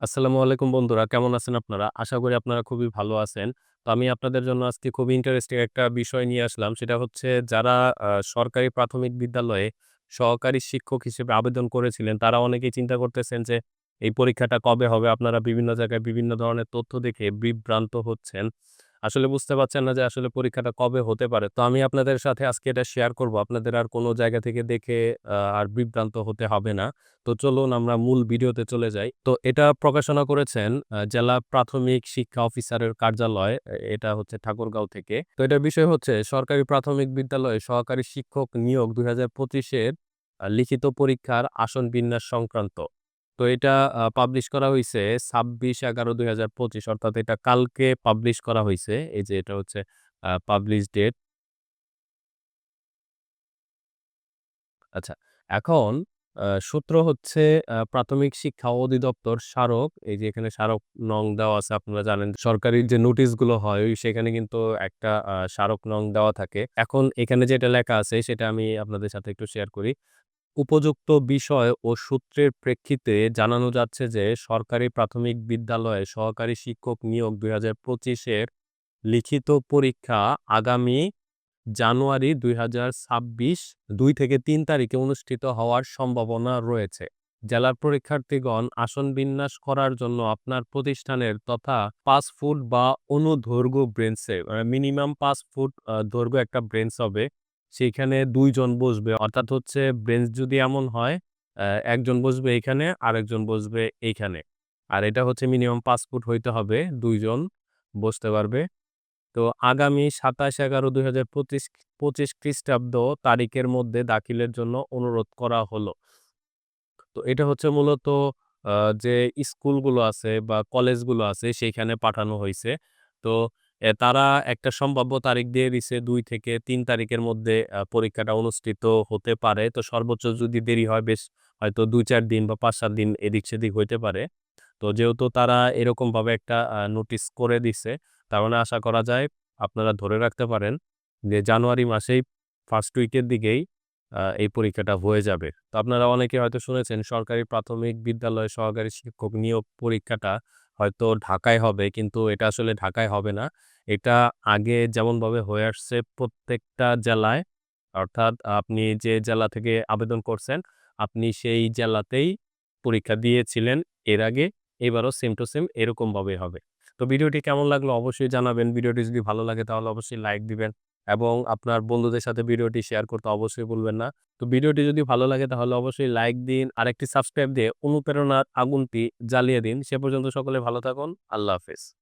আসসালামু আলাইকুম বন্ধুরা কেমন আছেন আপনারা? আশা করি আপনারা খুবই ভালো আছেন। তো আমি আপনাদের জন্য আজকে খুবই ইন্টারেস্টিং একটা বিষয় নিয়ে আসলাম। সেটা হচ্ছে যারা সরকারি প্রাথমিক বিদ্যালয়ে সহকারী শিক্ষক হিসেবে আবেদন করেছিলেন, তারা অনেকেই চিন্তা করতেছেন যে এই পরীক্ষাটা কবে হবে? আপনারা বিভিন্ন জায়গায় বিভিন্ন ধরনের তথ্য দেখে বিভ্রান্ত হচ্ছেন। আসলে বুঝতে পারছেন না যে আসলে পরীক্ষাটা কবে হতে পারে। তো আমি আপনাদের সাথে আজকে এটা শেয়ার করব। আপনাদের আর কোনো জায়গা থেকে দেখে আর বিভ্রান্ত হতে হবে না। তো চলুন আমরা মূল ভিডিওতে চলে যাই। তো এটা প্রকাশনা করেছেন জেলা প্রাথমিক শিক্ষা অফিসারের কার্যালয়। এটা হচ্ছে ঠাকুরগাঁও থেকে। তো এটার বিষয় হচ্ছে, সরকারি প্রাথমিক বিদ্যালয়ে সহকারী শিক্ষক নিয়োগ ২০২৫ এর আ, লিখিত পরীক্ষার আসন বিন্যাস সংক্রান্ত। তো এটা পাবলিশ করা হইছে ২৬/১১/২০২৫ অর্থাৎ এটা কালকে পাবলিশ করা হয়েছে এই যে এটা হচ্ছে পাবলিশ ডেট। আচ্ছা, এখন সূত্র হচ্ছে প্রাথমিক শিক্ষা অধিদপ্তর স্মারক। এই যে এখানে স্মারক নং দেওয়া আছে আপনারা জানেন। সরকারি যে নোটিশগুলো হয় সেখানে কিন্তু একটা স্মারক নং দেওয়া থাকে। এখন এখানে যেটা লেখা আছে সেটা আমি আপনাদের সাথে একটু শেয়ার করি। উপযুক্ত বিষয় ও সূত্রের প্রেক্ষিতে জানানো যাচ্ছে যে, সরকারি প্রাথমিক বিদ্যালয়ে সহকারী শিক্ষক নিয়োগ দুই হাজার পঁচিশের লিখিত পরীক্ষা আগামী জানুয়ারি ২০২৬ ২ থেকে তিন তারিখে অনুষ্ঠিত হওয়ার সম্ভাবনা রয়েছে। জেলার পরীক্ষার্থীগণ আসন বিন্যাস করার জন্য আপনার প্রতিষ্ঠানের তথা পাঁচ ফুট বা অনুদৈর্ঘ্য বেঞ্চে মানে মিনিমাম পাঁচ ফুট দৈর্ঘ্য একটা ব্রেঞ্চ হবে। সেইখানে দুইজন বসবে। অর্থাৎ হচ্ছে বেঞ্চ যদি এমন হয়, একজন বসবে এইখানে, আরেকজন বসবে এইখানে। আর এটা হচ্ছে মিনিমাম ৫ ফুট হইতে হবে। দুইজন বসতে পারবে। তো আগামী ২৭/১১/২০২৫ ২৫ খ্রিস্টাব্দ তারিখের মধ্যে দাখিলের জন্য অনুরোধ করা হলো। তো এটা হচ্ছে মূলত যে স্কুলগুলো আছে বা কলেজগুলো আছে সেইখানে পাঠানো হয়েছে তো তারা একটা সম্ভাব্য তারিখ দিয়ে দিছে দুই থেকে তিন তারিখের মধ্যে পরীক্ষাটা অনুষ্ঠিত হতে পারে। তো সর্বোচ্চ যদি দেরি হয় বেশ হয়তো ২-৪ দিন বা ৫-৭ দিন এদিক-সেদিক হইতে পারে। তো যেহেতু তারা এরকমভাবে একটা নোটিস করে দিছে, তার মানে আশা করা যায় আপনারা ধরে রাখতে পারেন যে জানুয়ারি মাসেই ফার্স্ট উইকের দিকেই এই পরীক্ষাটা হয়ে যাবে। তো আপনারা অনেকে হয়তো শুনেছেন সরকারি প্রাথমিক বিদ্যালয়ে সহকারী শিক্ষক নিয়োগ পরীক্ষাটা হয়তো ঢাকায় হবে কিন্তু এটা আসলে ঢাকায় হবে না। এটা আগে যেমনভাবে হয়ে আসছে প্রত্যেকটা জেলায় অর্থাৎ আপনি যে জেলা থেকে আবেদন করছেন, আপনি সেই জেলাতেই পরীক্ষা দিয়েছিলেন এর আগে। এবারও সেম টু সেম এরকমভাবেই হবে। তো ভিডিওটি কেমন লাগল অবশ্যই জানাবেন। ভিডিওটি যদি ভালো লাগে তাহলে অবশ্যই লাইক দিবেন এবং আপনার বন্ধুদের সাথে ভিডিওটি শেয়ার করতে অবশ্যই বলবেন না। তো ভিডিওটি যদি ভালো লাগে তাহলে অবশ্যই লাইক দিন। আর একটি সাবস্ক্রাইব দিয়ে অনুপ্রেরণার আগুনটি জ্বালিয়ে দিন। সে পর্যন্ত সকলে ভালো থাকুন। আল্লাহ হাফেজ।